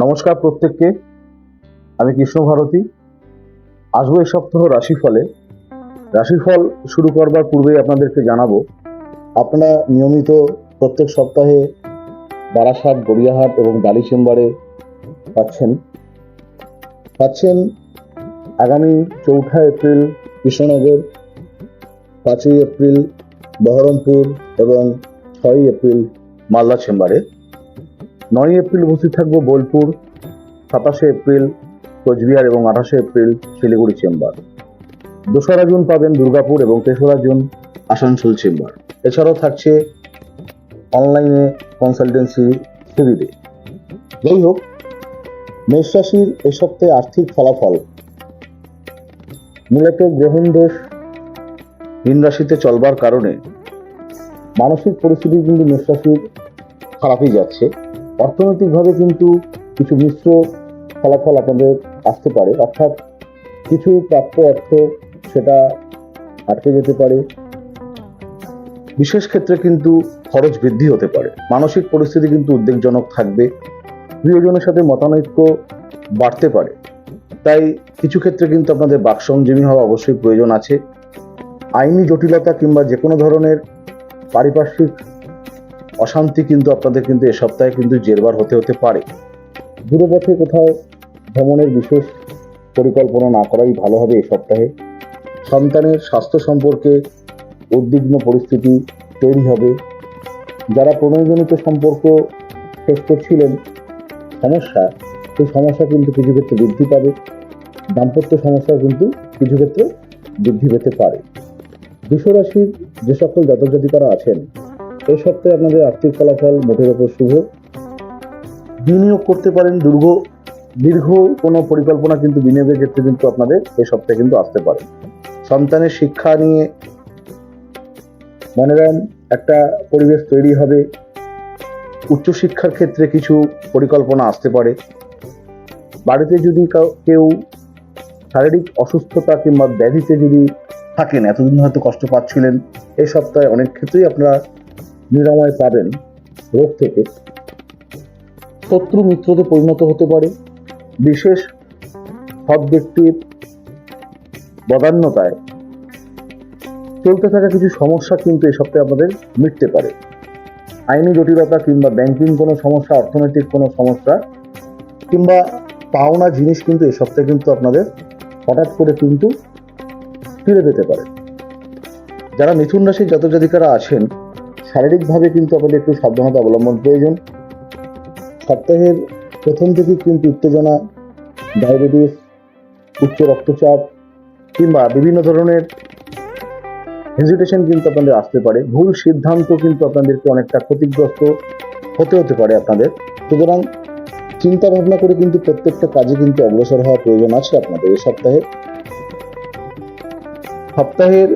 নমস্কার প্রত্যেককে। আমি কৃষ্ণ ভারতী। আসব এই সপ্তাহ রাশিফলে। রাশিফল শুরু করবার পূর্বেই আপনাদেরকে জানাব, আপনারা নিয়মিত প্রত্যেক সপ্তাহে বারাসাত, গড়িয়াহাট এবং বালি চেম্বারে পাচ্ছেন। পাচ্ছেন আগামী চৌঠা এপ্রিল কৃষ্ণনগর, পাঁচই এপ্রিল বহরমপুর এবং ছয়ই এপ্রিল মালদা চেম্বারে। নয় এপ্রিল উপস্থিত থাকব বোলপুর, সাতাশে এপ্রিল, কোচবিহার এবং আঠাশে এপ্রিল শিলিগুড়ি চেম্বার। দোসরা জুন পাবেন দুর্গাপুর এবং তেসরা জুন আসানসোল চেম্বার। এছাড়াও থাকছে অনলাইনে কনসালটেন্সি সুবিধে। যাই হোক, মেষ রাশির এ সপ্তাহে আর্থিক ফলাফল। মূলত গ্রহণ দোষ মীন রাশিতে চলবার কারণে মানসিক পরিস্থিতি কিন্তু মেষ রাশির খারাপই যাচ্ছে। অর্থনৈতিকভাবে কিন্তু কিছু মিশ্র ফলাফল আপনাদের আসতে পারে। অর্থাৎ কিছু প্রাপ্য অর্থ সেটা আটকে যেতে পারে। বিশেষ ক্ষেত্রে কিন্তু খরচ বৃদ্ধি হতে পারে। মানসিক পরিস্থিতি কিন্তু উদ্বেগজনক থাকবে। প্রিয়জনের সাথে মতানৈক্য বাড়তে পারে। তাই কিছু ক্ষেত্রে কিন্তু আপনাদের বাকসংযমী হওয়া অবশ্যই প্রয়োজন আছে। আইনি জটিলতা কিংবা যে কোনো ধরনের পারিপার্শ্বিক অশান্তি কিন্তু আপনাদের কিন্তু এ সপ্তাহে কিন্তু জেরবার হতে হতে পারে। দূরপথে কোথাও ভ্রমণের বিশেষ পরিকল্পনা না করাই ভালো হবে এ সপ্তাহে। সন্তানের স্বাস্থ্য সম্পর্কে উদ্বিগ্ন পরিস্থিতি তৈরি হবে। যারা প্রণয়জনিত সম্পর্ক শেষ করছিলেন, সমস্যা, সেই সমস্যা কিন্তু কিছু ক্ষেত্রে বৃদ্ধি পাবে। দাম্পত্য সমস্যাও কিন্তু কিছু ক্ষেত্রে বৃদ্ধি পেতে পারে। বিশ্বরাশির যে সকল জাতক জাতিকারা আছেন এই সপ্তাহে আপনাদের আর্থিক ফলাফল মোটের ওপর শুভ। বিনিয়োগ করতে পারেন দীর্ঘ দীর্ঘ কোনো পরিকল্পনা কিন্তু বিনিয়োগের ক্ষেত্রে কিন্তু আপনাদের এই সপ্তাহে কিন্তু আসতে পারে। সন্তানের শিক্ষা নিয়ে মনোরম একটা পরিবেশ তৈরি হবে। উচ্চশিক্ষার ক্ষেত্রে কিছু পরিকল্পনা আসতে পারে। বাড়িতে যদি কাউ- শারীরিক অসুস্থতা কিংবা ব্যাধিতে যদি থাকেন, এতদিন হয়তো কষ্ট পাচ্ছিলেন এই সপ্তাহে অনেক ক্ষেত্রেই আপনারা নিরাময় পাবেন রোগ থেকে। শত্রু মিত্রতে পরিণত হতে পারে। বিশেষ সব ব্যক্তির বদান্যতায় চলতে থাকা কিছু সমস্যা কিন্তু এই সপ্তাহে আপনাদের মিটতে পারে। আইনি জটিলতা কিংবা ব্যাংকিং কোনো সমস্যা, অর্থনৈতিক কোনো সমস্যা কিংবা পাওনা জিনিস কিন্তু এই সপ্তাহে কিন্তু আপনাদের হঠাৎ করে কিন্তু ফিরে পেতে পারে। যারা মিথুন রাশির জাতক জাতিকারা আছেন শারীরিকভাবে কিন্তু আপনাদের একটু সাবধানতা অবলম্বন প্রয়োজন। সপ্তাহের প্রথম থেকে কিন্তু উত্তেজনা, ডায়াবেটিস, উচ্চ রক্তচাপ কিংবা বিভিন্ন ধরনের হেজিটেশন কিন্তু আপনাদের আসতে পারে। ভুল সিদ্ধান্ত কিন্তু আপনাদেরকে অনেকটা ক্ষতিগ্রস্ত হতে হতে পারে আপনাদের। সুতরাং চিন্তা ভাবনা করে কিন্তু প্রত্যেকটা কাজে কিন্তু অগ্রসর হওয়া প্রয়োজন আছে আপনাদের এই সপ্তাহে। সপ্তাহের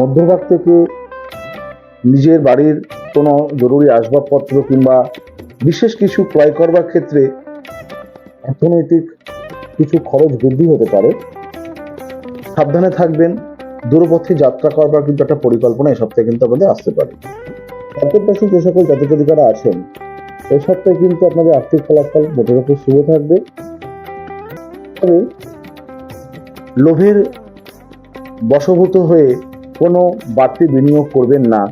মধ্যভাগ থেকে নিজের বাড়ির কোনো জরুরি আসবাবপত্র কিংবা বিশেষ কিছু ক্রয় করবার ক্ষেত্রে অর্থনৈতিক কিছু খরচ বৃদ্ধি হতে পারে। সাবধানে থাকবেন, দূরপথে যাত্রা করবার কিন্তু একটা পরিকল্পনা এই সপ্তাহে কিন্তু আপনাদের আসতে পারে। কর্কট যে সকল জাতক জাতিকারা আছেন এই সপ্তাহে কিন্তু আপনাদের আর্থিক ফলাফল মোটের উপর শুভ থাকবে। তবে লোভের বশভূত হয়ে কোনো বাড়তি বিনিয়োগ করবেন না।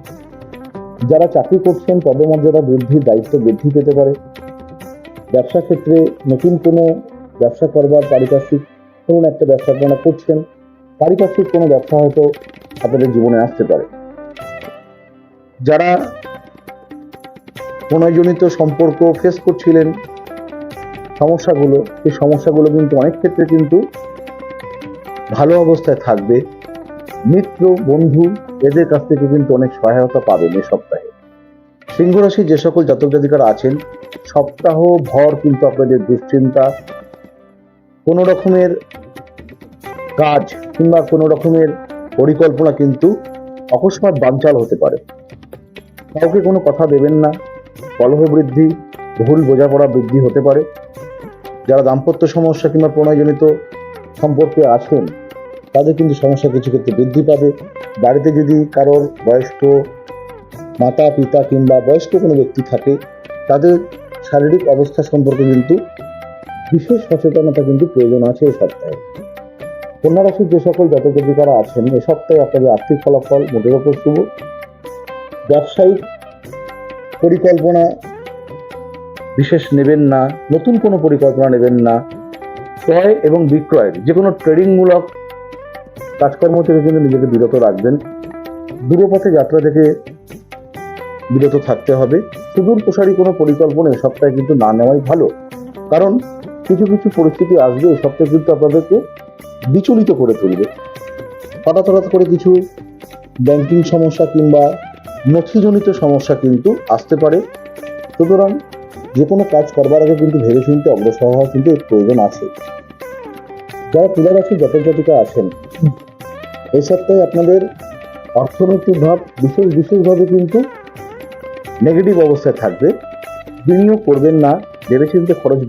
যারা চাকরি করছেন পদমর্যাদা বৃদ্ধির দায়িত্ব বৃদ্ধি পেতে পারে। ব্যবসা ক্ষেত্রে নতুন কোনো ব্যবসা করবার পারিপার্শ্বিক ধরুন একটা ব্যবসা আপনারা করছেন, পারিপার্শ্বিক কোনো ব্যবসা হয়তো আপনাদের জীবনে আসতে পারে। যারা প্রণয়জনিত সম্পর্ক ফেস করছিলেন, সমস্যাগুলো, সেই সমস্যাগুলো কিন্তু অনেক ক্ষেত্রে কিন্তু ভালো অবস্থায় থাকবে। মিত্র, বন্ধু, এদের কাছ থেকে কিন্তু অনেক সহায়তা পাবেন এই সপ্তাহে। সিংহ যে সকল জাতক জাতিকারা আছেন, সপ্তাহ ভর কিন্তু আপনাদের দুশ্চিন্তা, কোনো রকমের কাজ কিংবা কোনো রকমের পরিকল্পনা কিন্তু অকস্মাৎ বানচাল হতে পারে। কাউকে কোনো কথা দেবেন না, কলহ বৃদ্ধি, ভুল বোঝাপড়া বৃদ্ধি হতে পারে। যারা দাম্পত্য সমস্যা কিংবা প্রণয়জনিত সম্পর্কে আছেন তাদের কিন্তু সমস্যা কিছু ক্ষেত্রে বৃদ্ধি পাবে। বাড়িতে যদি কারোর বয়স্ক মাতা, পিতা কিংবা বয়স্ক কোনো ব্যক্তি থাকে, তাদের শারীরিক অবস্থা সম্পর্কে কিন্তু বিশেষ সচেতনতা কিন্তু প্রয়োজন আছে এই সপ্তাহে। কন্যা রাশির যে সকল জাতক জাতিকারা আছেন, এ সপ্তাহে আপনাদের আর্থিক ফলাফল মোটের ওপর শুভ। ব্যবসায়িক পরিকল্পনা বিশেষ নেবেন না, নতুন কোনো পরিকল্পনা নেবেন না। ক্রয় এবং বিক্রয়ের যে কোনো ট্রেডিংমূলক কাজকর্ম থেকে কিন্তু নিজেকে বিরত রাখবেন। দূরপথে যাত্রা থেকে বিরত থাকতে হবে। সুদূর প্রসারী কোনো পরিকল্পনা সপ্তাহে কিন্তু না নেওয়াই ভালো। কারণ কিছু কিছু পরিস্থিতি আসবে এই সপ্তাহে কিন্তু আপনাদেরকে বিচলিত করে তুলবে। হঠাৎ হঠাৎ করে কিছু ব্যাংকিং সমস্যা কিংবা নথিজনিত সমস্যা কিন্তু আসতে পারে। সুতরাং যে কোনো কাজ করবার আগে কিন্তু ভেবে ভেবেচিন্তে অগ্রসর হওয়া কিন্তু প্রয়োজন আছে। যারা তুলা রাশির জাতক জাতিকা আছেন এই সপ্তাহে আপনাদের অর্থনৈতিক ভাব বিশেষ বিশেষভাবে কিন্তু নেগেটিভ অবস্থায় থাকবে। বিনিয়োগ করবেন না, ভেবেচিন্তে খরচ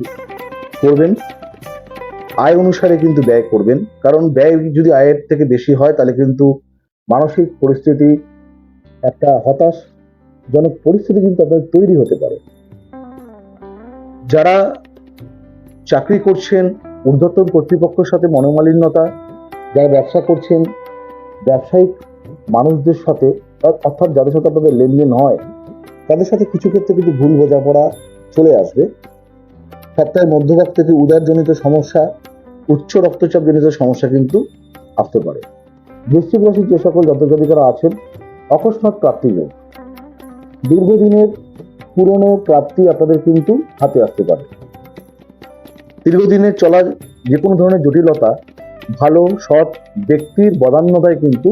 করবেন। আয় অনুসারে কিন্তু ব্যয় করবেন। কারণ ব্যয় যদি আয়ের থেকে বেশি হয়, তাহলে কিন্তু মানসিক পরিস্থিতি একটা হতাশজনক পরিস্থিতি কিন্তু আপনাদের তৈরি হতে পারে। যারা চাকরি করছেন, ঊর্ধ্বতন কর্তৃপক্ষের সাথে মনোমালিন্যতা, যারা ব্যবসা করছেন ব্যবসায়িক মানুষদের সাথে, অর্থাৎ যাদের সাথে আপনাদের লেনদেন হয়, তাদের সাথে কিছু ক্ষেত্রে কিন্তু ভুল বোঝাপড়া চলে আসবে। সপ্তাহের মধ্যভাগ থেকে উদারজনিত সমস্যা, উচ্চ রক্তচাপ জনিত সমস্যা কিন্তু আসতে পারে। বৃশ্চিক রাশির যে সকল জাতকাধিকারা আছেন, অকস্মাৎ প্রাপ্তি যোগ। দীর্ঘদিনের পুরনো প্রাপ্তি আপনাদের কিন্তু হাতে আসতে পারে। দীর্ঘদিনের চলা যে কোনো ধরনের জটিলতা ভালো, সৎ ব্যক্তির বদান্যতায় কিন্তু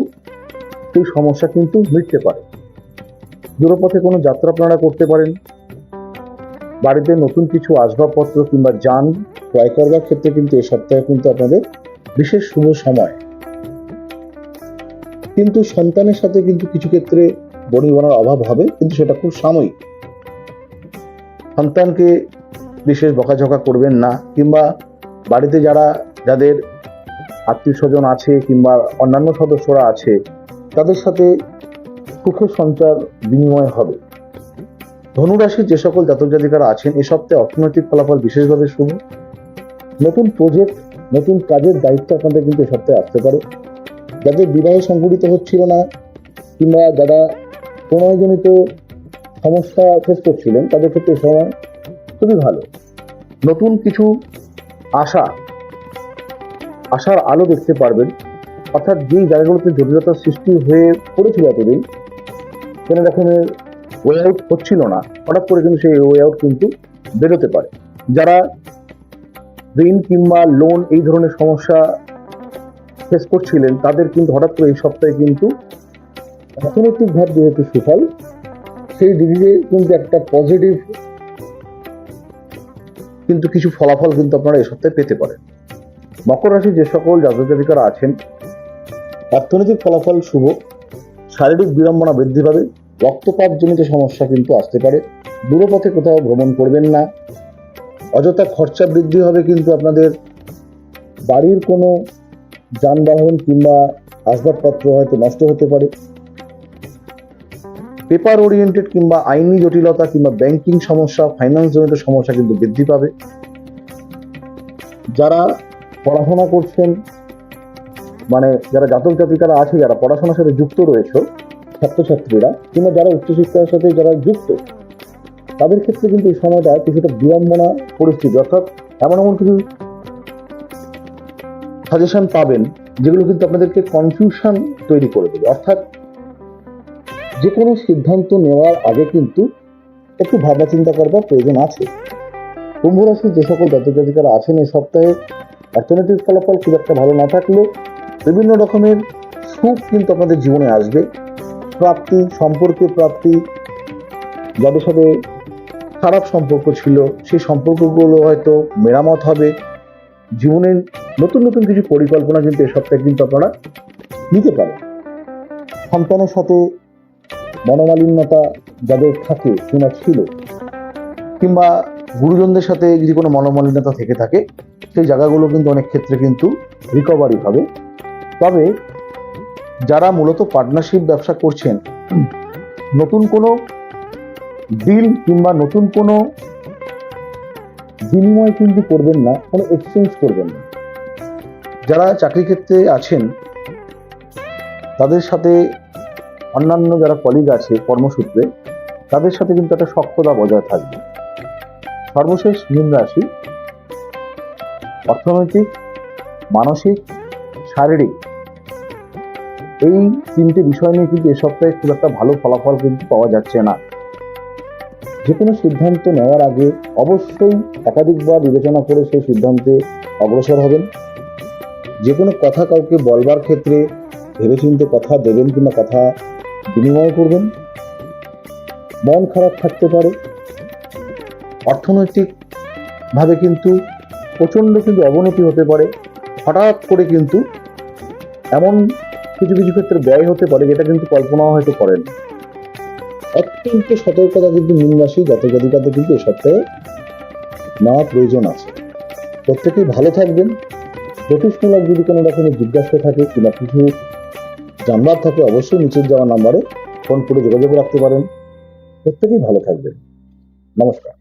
সেই সমস্যা কিন্তু মিটতে পারে। দূরপথে কোনো যাত্রা আপনারা করতে পারেন। বাড়িতে নতুন কিছু আসবাবপত্র কিংবা যান ক্রয় করবার ক্ষেত্রে কিন্তু এই সপ্তাহে কিন্তু আপনাদের বিশেষ শুভ সময়। কিন্তু সন্তানের সাথে কিন্তু কিছু ক্ষেত্রে বনিবনার অভাব হবে, কিন্তু সেটা খুব সাময়িক। সন্তানকে বিশেষ বকাঝকা করবেন না, কিংবা বাড়িতে যারা, যাদের আত্মীয় স্বজন আছে কিংবা অন্যান্য সদস্যরা আছে, তাদের সাথে সুখের সঞ্চার বিনিময় হবে। ধনুরাশির যে সকল জাতক জাতিকারা আছেন, এ সপ্তাহে অর্থনৈতিক ফলাফল বিশেষভাবে শুভ। নতুন প্রজেক্ট নতুন কাজের দায়িত্ব আপনাদের কিন্তু এ সপ্তাহে আসতে পারে। যাদের বিবাহ সংঘটিত হচ্ছিল না, কিংবা যারা প্রণয়জনিত সমস্যা ফেস করছিলেন, তাদের ক্ষেত্রে সময় খুবই ভালো। নতুন কিছু আশা আশার আলো দেখতে পারবেন। অর্থাৎ যেই জায়গাগুলোতে জটিলতার সৃষ্টি হয়ে পড়েছিল এতদিন কোনো রকমের ওয়ে আউট হচ্ছিল না। হঠাৎ করে কিন্তু সেই ওয়ে আউট কিন্তু বেরোতে পারে। যারা ঋণ কিংবা লোন এই ধরনের সমস্যা ফেস করছিলেন, তাদের কিন্তু হঠাৎ করে এই সপ্তাহে কিন্তু অর্থনৈতিকভাবে যেহেতু সুফল, সেই দিকে কিন্তু একটা পজিটিভ কিন্তু কিছু ফলাফল কিন্তু আপনারা এই সপ্তাহে পেতে পারেন। মকর রাশির যে সকল জাতক জাতিকারা আছেন, অর্থনৈতিক ফলাফল শুভ, শারীরিক বিড়ম্বনা বৃদ্ধি পাবে রক্তপাত জনিত সমস্যা কিন্তু আসতে পারে, দূরপথে কোথাও ভ্রমণ করবেন না, অযথা খরচা বৃদ্ধি হবে কিন্তু আপনাদের, বাড়ির কোনো যানবাহন কিংবা আসবাবপত্র হয়তো নষ্ট হতে পারে, পেপার ওরিয়েন্টেড কিংবা আইনি জটিলতা কিংবা ব্যাংকিং সমস্যা ফাইন্যান্স জনিত সমস্যা কিন্তু বৃদ্ধি পাবে, যারা পড়াশোনা করছেন মানে যারা জাতক জাতিকারা আছে, যারা পড়াশোনার সাথে যুক্ত রয়েছে, ছাত্রছাত্রীরা, কিংবা যারা উচ্চশিক্ষার সাথে যারা যুক্ত, তাদের ক্ষেত্রে কিন্তু এই সময়টা কিছুটা বিড়ম্বনা পরিস্থিতি, অর্থাৎ এমন এমন কিছু সাজেশন পাবেন, যেগুলো কিন্তু আপনাদেরকে কনফিউশন তৈরি করে দেবে। অর্থাৎ যে কোনো সিদ্ধান্ত নেওয়ার আগে কিন্তু একটু ভাবনা চিন্তা করবার প্রয়োজন আছে। কুম্ভ রাশির যে সকল জাতক জাতিকারা আছেন এই সপ্তাহে অর্থনৈতিক ফলাফল খুব একটা ভালো না থাকলেও বিভিন্ন রকমের সুখ কিন্তু আপনাদের জীবনে আসবে। প্রাপ্তি সম্পর্কে প্রাপ্তি, যাদের সাথে খারাপ সম্পর্ক ছিল, সেই সম্পর্কগুলো হয়তো মেরামত হবে। জীবনের নতুন নতুন কিছু পরিকল্পনা কিন্তু এ সপ্তাহে কিন্তু আপনারা নিতে পারেন। সন্তানের সাথে মনোমালিন্যতা যাদের থাকে কিংবা ছিল, কিংবা গুরুজনদের সাথে যদি কোনো মনোমালিন্যতা থেকে থাকে, সেই জায়গাগুলো কিন্তু অনেক ক্ষেত্রে কিন্তু রিকভারি হবে। তবে যারা মূলত পার্টনারশিপ ব্যবসা করছেন, নতুন কোনো ডিল কিংবা নতুন কোনো বিনিময় কিন্তু করবেন না, কোনো এক্সচেঞ্জ করবেন না। যারা চাকরি ক্ষেত্রে আছেন, তাদের সাথে অন্যান্য যারা কলিগ আছে কর্মসূত্রে, তাদের সাথে কিন্তু একটা শক্ততা বজায় থাকবে। সর্বশেষ মীন রাশি অর্থনৈতিক, মানসিক, শারীরিক। এই তিনটে বিষয় নিয়ে কিন্তু এ সপ্তাহে খুব একটা ভালো ফলাফল কিন্তু পাওয়া যাচ্ছে না। যে কোনো সিদ্ধান্ত নেওয়ার আগে অবশ্যই একাধিকবার বিবেচনা করে সেই সিদ্ধান্তে অগ্রসর হবেন। যে কোনো কথা কাউকে বলবার ক্ষেত্রে ভেবেচিন্তে কথা দেবেন কিংবা কথা বিনিময় করবেন। মন খারাপ থাকতে পারে। অর্থনৈতিকভাবে কিন্তু প্রচণ্ড কিন্তু অবনতি হতে পারে। হঠাৎ করে কিন্তু এমন কিছু কিছু ক্ষেত্রে ব্যয় হতে পারে যেটা কিন্তু কল্পনাও হয়তো করেন অত্যন্ত সতর্কতা কিন্তু মীন রাশি জাতজাতিকাতে কিন্তু এ সপ্তাহে নেওয়া প্রয়োজন আছে। প্রত্যেকেই ভালো থাকবেন। জ্যোতিষমূলক যদি কোনো রকমের জিজ্ঞাসা থাকে কিংবা কিছু জানবার থাকে, অবশ্যই নিচের যাওয়া নাম্বারে ফোন করে যোগাযোগ রাখতে পারেন। প্রত্যেকেই ভালো থাকবেন। নমস্কার।